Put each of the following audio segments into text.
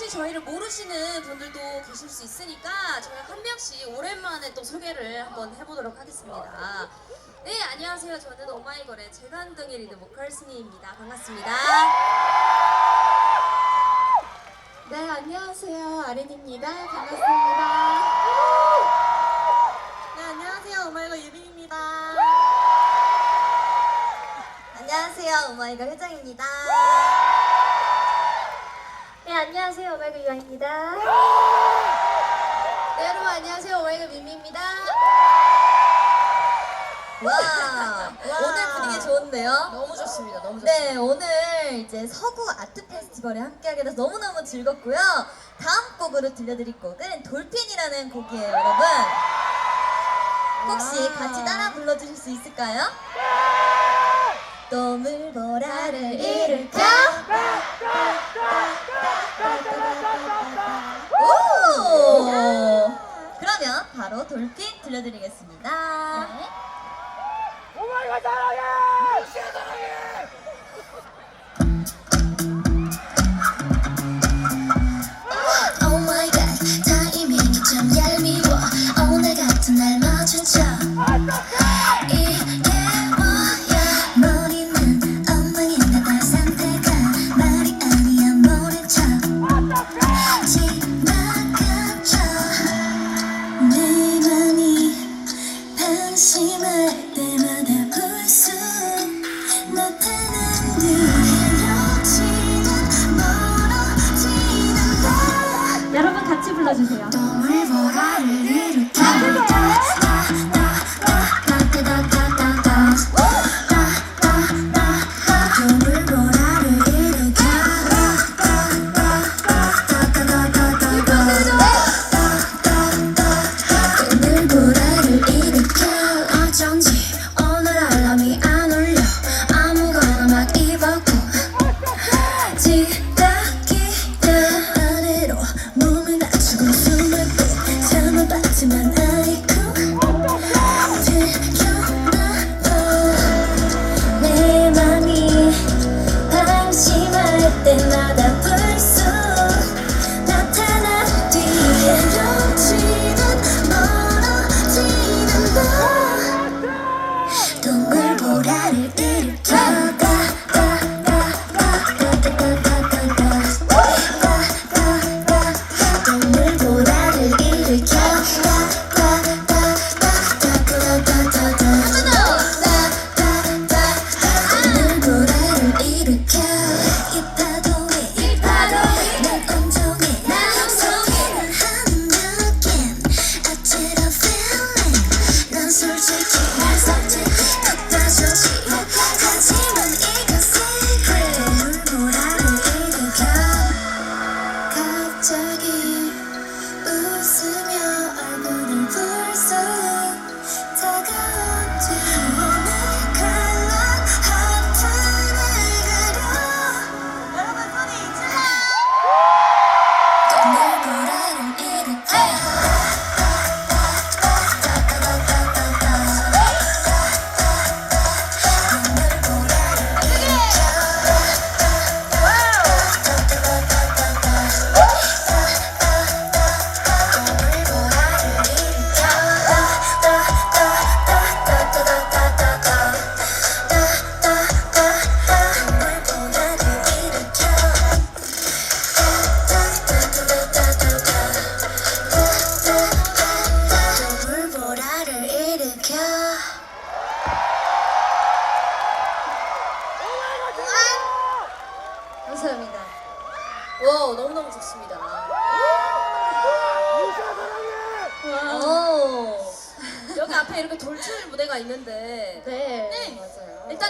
혹시 저희를 모르시는 분들도 계실 수 있으니까 저희 한 명씩 오랜만에 또 소개를 한번 해보도록 하겠습니다. 네, 안녕하세요. 저는 오마이걸의 재간둥이 리드 보컬 승희입니다. 반갑습니다. 네, 안녕하세요. 아린입니다. 반갑습니다. 네, 안녕하세요. 오마이걸 유빈입니다. 안녕하세요. 오마이걸 회장입니다. 네, 안녕하세요. 오마이걸 유아입니다. 네, 여러분 안녕하세요. 오마이걸 미미입니다. 와, 오늘 분위기 좋은데요? 너무 좋습니다. 너무 좋습니다. 네, 오늘 이제 서구 아트 페스티벌에 함께하게 돼서 너무너무 즐겁고요. 다음 곡으로 들려드릴 곡은 돌핀이라는 곡이에요, 여러분. 혹시 같이 따라 불러주실 수 있을까요? 또 물보라를 네. 잃을까? 그러면 바로 돌핀 들려드리겠습니다. 네. 오마이갓 사랑해! 사랑해!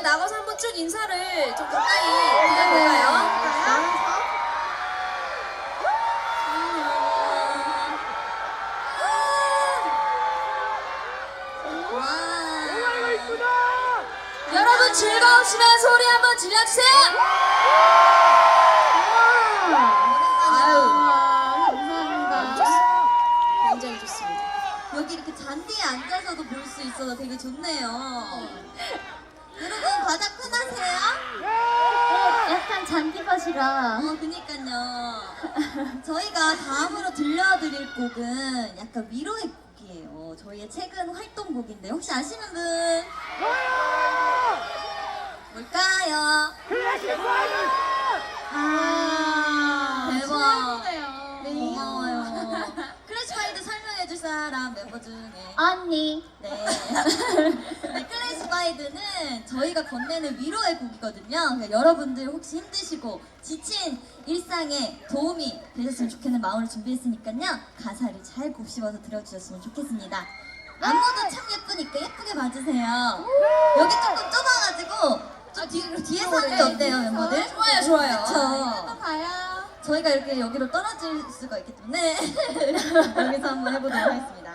일단 나가서 한번 쭉 인사를 좀 가까이 드려볼까요? 여러분 즐거우시면 소리 한번 질러주세요. 굉장히 좋습니다. 여기 이렇게 잔디에 앉아서도 볼 수 있어서 되게 좋네요. 여러분 바닥 편하세요? 약간 잔디밭이라 어, 그니까요. 저희가 다음으로 들려드릴 곡은 약간 위로의 곡이에요. 저희의 최근 활동곡인데 혹시 아시는 분 뭘까요? 클래식 파이널. 아, 대박. 네. 고마워요. 클래식파이드 설명해줄 사람 멤버 중에 언니 네. 네, 클래식파이드는 저희가 건네는 위로의 곡이거든요. 여러분들 혹시 힘드시고 지친 일상에 도움이 되셨으면 좋겠는 마음으로 준비했으니까요. 가사를 잘 곱씹어서 들어주셨으면 좋겠습니다. 안무도 참 예쁘니까 예쁘게 봐주세요. 여기 조금 좁아가지고 좀 뒤, 뒤에서 하는 게 어때요, 멤버들? 좋아요, 좋아요. 그쵸? 가요 저희가 이렇게 여기로 떨어질 수가 있기 때문에 여기서 한번 해보도록 하겠습니다.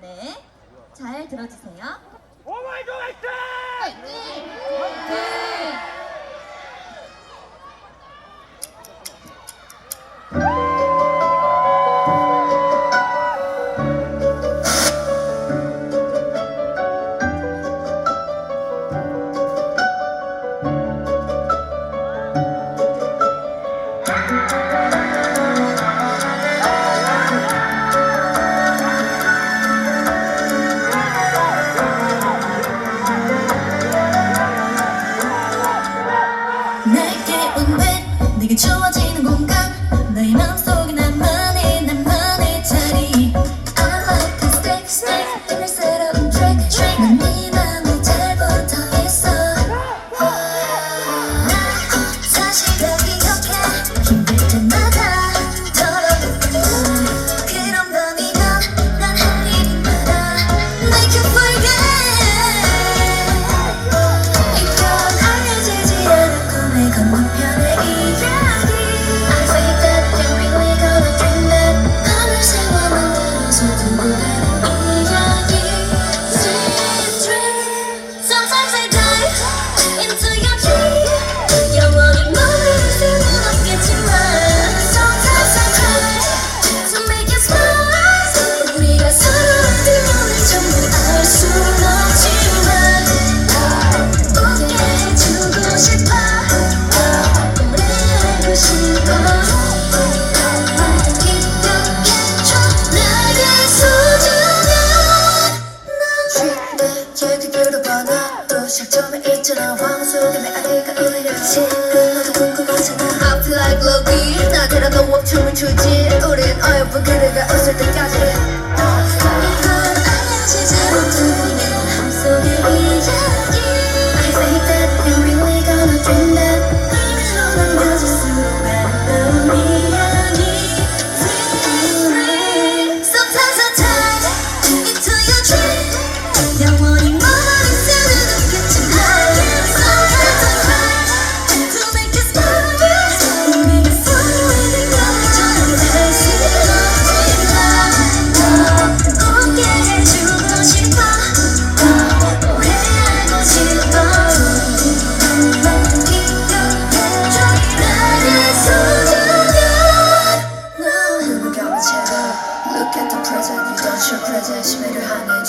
네, 잘 들어주세요. 오마이갓 화이 Snake, let me sit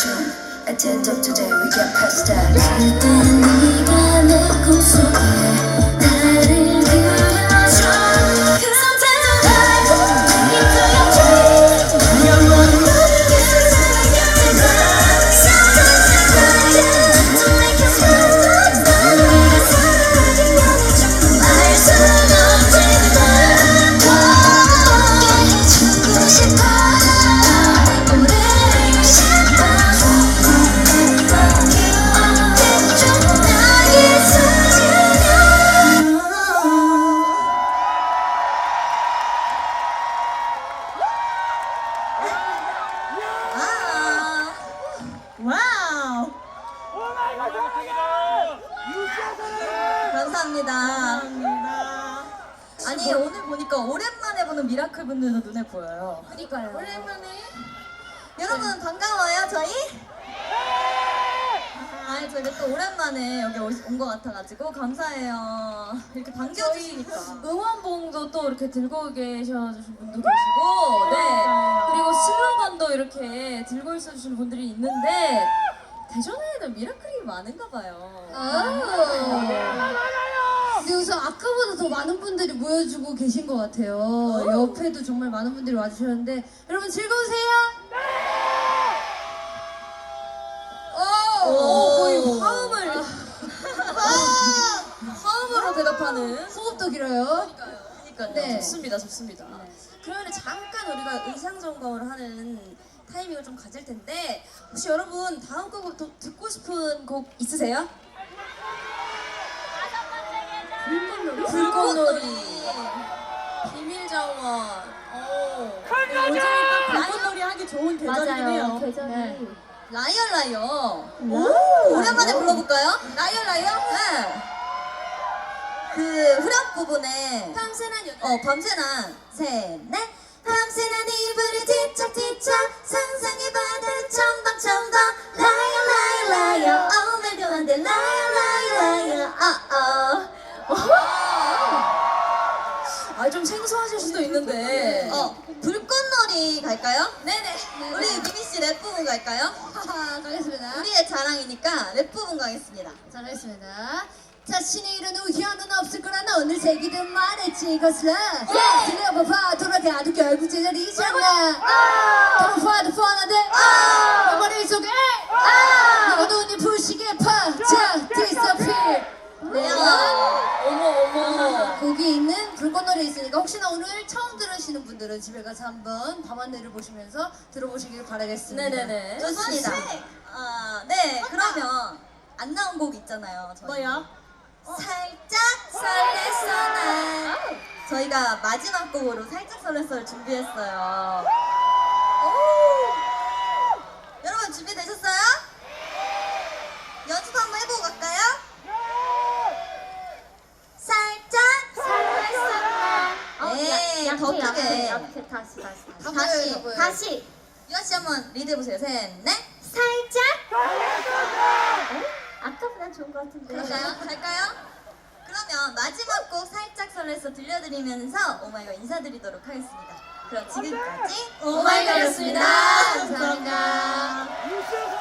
June. At the end of the day, we get past that. 같아가지고 감사해요. 이렇게 반겨주시니까. 응원봉도 또 이렇게 들고 계셔주신 분도 계시고, 네. 그리고 슬로건도 이렇게 들고 있어주신 분들이 있는데, 대전에는 미라클이 많은가 봐요. 근데 우선 아까보다 더 많은 분들이 모여주고 계신 것 같아요. 옆에도 정말 많은 분들이 와주셨는데 여러분 즐거우세요? 오, 거의 화음을. 화음으로 대답하는. 호흡도 길어요. 그러니까요. 네. 좋습니다, 좋습니다. 그러면 잠깐 우리가 의상 점검을 하는 타이밍을 좀 가질 텐데 혹시 여러분 다음 곡또 듣고 싶은 곡 있으세요? 불꽃놀이. 불꽃놀이. 비밀 정원. 오. 가자! 불꽃놀이 하기 좋은 계절이네요. 계절이. 라이어 라이어. 오랜만에 불러볼까요? 라이어 라이어? 네. 그 후렴 부분에 밤새난 연. 어 밤새난 셋넷 밤새난 이불을 뒤척뒤척 상상의 바다를 첨벙첨벙 라이어 라이어 라이어 오늘도 안돼 라이어 라이어 라이어 어어 아, 좀 생소하실 수도 있는데. 어 불꽃놀이 갈까요? 네네 우리 미미 씨 랩 부분 갈까요? 가겠습니다. 우리의 자랑이니까 랩 부분 가겠습니다 잘하겠습니다. 자신의 이런 우연은 없을 거라는 오늘 세기든 말했지 이것은 들려봐봐 돌아가도 결국 제자리잖아 돌아봐도 뻔한데? 내 머릿속에? 너가 눈이 부시게 파자 disappear. 네. 어머, 어머. 거기 있는 불꽃놀이 있으니까 혹시나 오늘 처음 들으시는 분들은 집에 가서 한번 밤하늘을 보시면서 들어보시길 바라겠습니다. 네네네. 좋습니다. 아, 네. 그러면 안 나온 곡 있잖아요 저희. 뭐요? 살짝 설렜어 난 저희가 마지막 곡으로 살짝 설렜어를 준비했어요. 오! 여러분 준비되셨어요? 연습 한번 해보고 갈까요? 살짝 설렜어 네, 더 크게. 다시 다시 다시. 다시 다시. 유아 씨 한번 리드 해보세요. 셋 넷 살짝 아까보다 좋은 것 같은데 그럴까요? 갈까요? 그러면 마지막 곡 살짝 설레서 들려드리면서 오마이걸 인사드리도록 하겠습니다. 그럼 지금까지 오마이걸이었습니다. 감사합니다.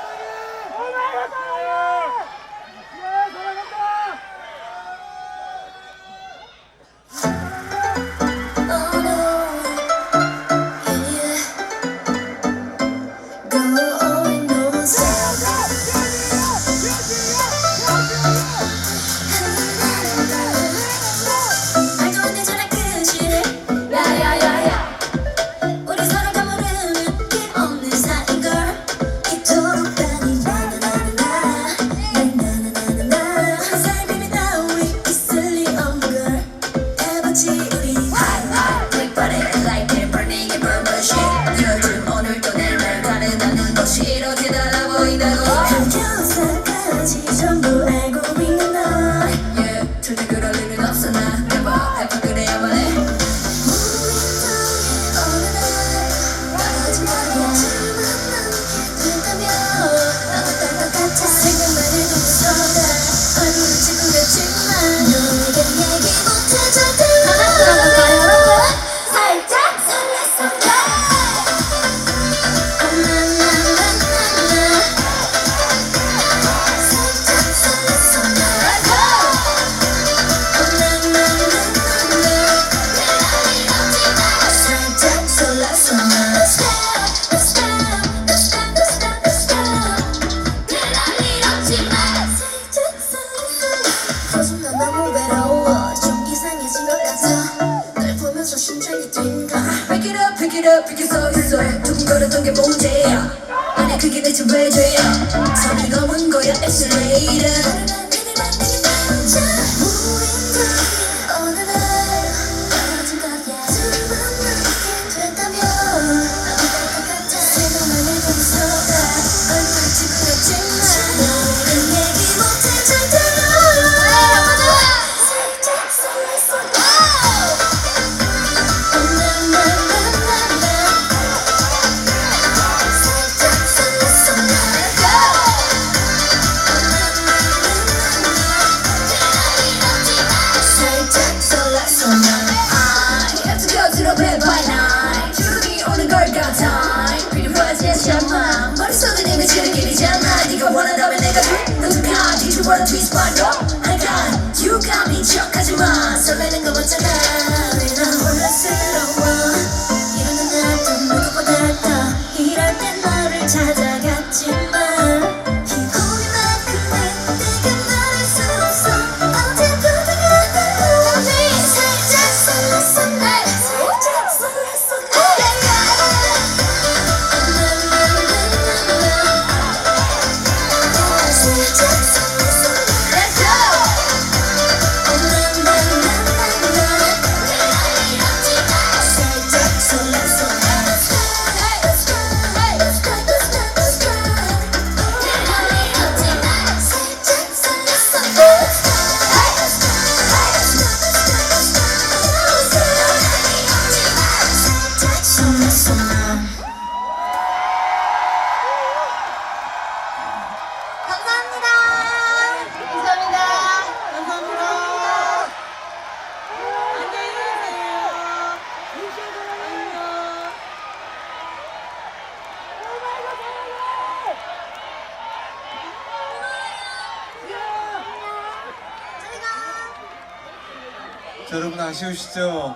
아쉬우시죠?